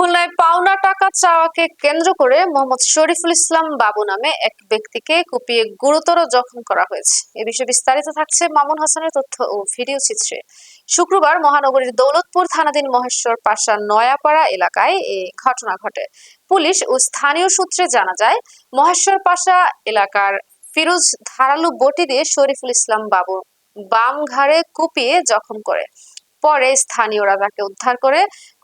খুলনায় পাওনা টাকা চাওয়াকে কেন্দ্র করে মোহাম্মদ শরীফুল ইসলাম বাবু নামে এক ব্যক্তিকে কুপিয়ে গুরুতর জখম করা হয়েছে। এ বিষয়ে বিস্তারিত থাকছে মামুন হাসানের তথ্য ও ভিডিও চিত্রে। শুক্রবার মহানগরীর দৌলতপুর থানাধীন মহেশ্বর পাশা নয়াপাড়া এলাকায় এই ঘটনা ঘটে। পুলিশ ও স্থানীয় সূত্রে জানা যায়, মহেশ্বর পাশা এলাকার ফিরোজ ধারালো বটি দিয়ে শরীফুল ইসলাম বাবু বাম ঘাড়ে কুপিয়ে জখম করে। পরে স্থানীয়রা তাকে উদ্ধার করে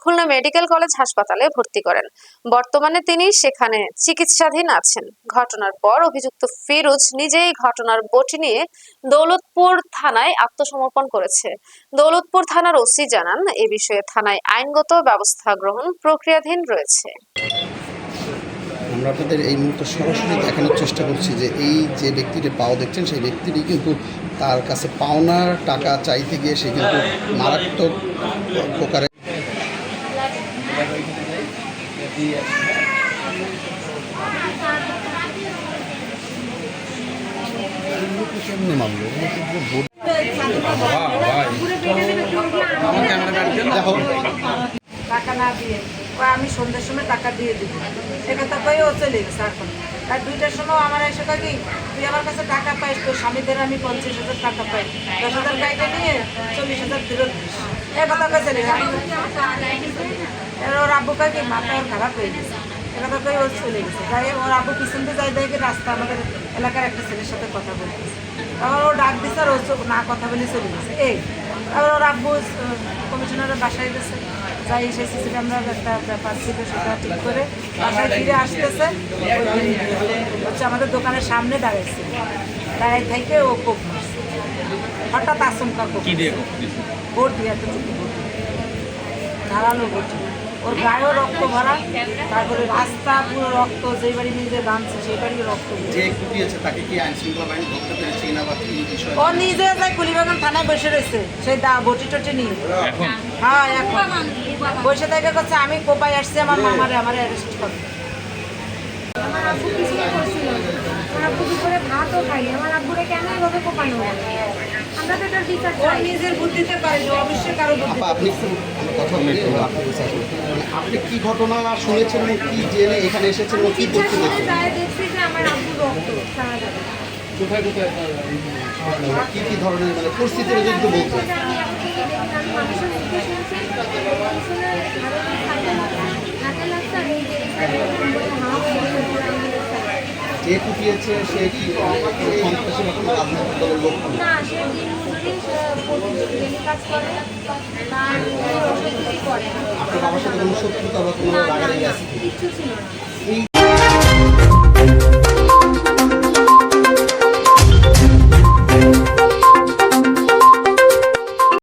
খুলনা মেডিকেল কলেজ হাসপাতালে ভর্তি করেন। বর্তমানে তিনি সেখানে চিকিৎসাধীন আছেন। ঘটনার পর অভিযুক্ত ফিরোজ নিজেই ঘটনার বটি নিয়ে দৌলতপুর থানায় আত্মসমর্পণ করেছে। দৌলতপুর থানার ওসি জানান, এ বিষয়ে থানায় আইনগত ব্যবস্থা গ্রহণ প্রক্রিয়াধীন রয়েছে। আমরা আপনাদের এই মুহূর্তে সরাসরি দেখানোর চেষ্টা করছি যে এই যে ব্যক্তিটি পাও দেখছেন, সেই ব্যক্তিটি কিন্তু তার কাছে পাওনার টাকা চাইতে গিয়ে সে কিন্তু মারাত্মক টাকা না দিয়ে আমি সন্ধ্যের সময় টাকা দিয়ে দিব। সে কথা কয়ে ও চলে গেছে এখন আর দুইটার সময় আমার এসে কি তুই আমার কাছে টাকা পাইস তোর স্বামীদের আমি পঞ্চাশ হাজার টাকা পাই দশ হাজার গাড়িটা নিয়ে চল্লিশ হাজার ফেরত দিস এ কথা কয়ে আব্বু কয় কি মাথা ওর খারাপ হয়ে গেছে। এ কথা কয়ে ও চলে গেছে। তাই ওর আব্বু পিছন দিয়ে যাই দেখে রাস্তা আমাদের এলাকার একটা ছেলের সাথে কথা বলতেছে। তারপর ও ডাক দিছে আর ও না কথা বলে চলে গেছে। এই তারপর ওর আব্বু কমিশনারের বাসায় গেছে। যাই এসে সিসি ক্যামেরার একটা ব্যাপার ছিল সেটা ঠিক করে বাসায় ফিরে আসতেছে। হচ্ছে আমাদের দোকানের সামনে দাঁড়াইছে। দাঁড়াই থেকে ও কোপ। হঠাৎ আচমকা কোপ ভোট দিয়ে ভোট ধারালো বটি। ওর গায়েও রক্ত ভরা তারপরে রাস্তা পুরো রক্ত যেই বাড়ি নিজে বাঁধছে সেই বাড়ি রক্ত যে কুটিয়েছে তাকে কি আইন শৃঙ্খলা বাহিনী ধরতে পেরেছে না বা কি বিষয়? ও নিজে তাই কুলিবাগান থানায় বসে রয়েছে সেই দা বটি টটি নিয়ে হ্যাঁ এখন। বসে থেকে করছে আমি কোপায় আসছি আমার মামারে আমার অ্যারেস্ট করবে আমার আব্বু কিছু করছিল আমার আব্বু কি খাই আমার আব্বুরে কেন এভাবে কোপানো আমরা তো বিচার চাই নিজের বুদ্ধিতে পারে যে অবশ্যই কারও বুদ্ধি আপনি কথা বলি। মানে আপনি কি ঘটনা শুনেছেন কি জেনে এখানে এসেছেন কি করতে যায় দেখছি যে আমার আব্বু রক্ত সারা যাবে কি কি ধরনের মানে পরিস্থিতির যদি মানুষের মুখে শুনছি হাতে লাগছে আর এই যে এই side এ এরকম করে হাওয়া হয়ে গেছে, পুরো আমাদের side। যে কুটিয়েছে সে কি সন্ত্রাসী বা রাজনৈতিক দলের লোক না? না সে দিন মজুরি ডেলি কাজ করে আপনার বাবার সাথে কোনো শত্রুতা বা কোনো রাগারাগি আছে কি? ছিল না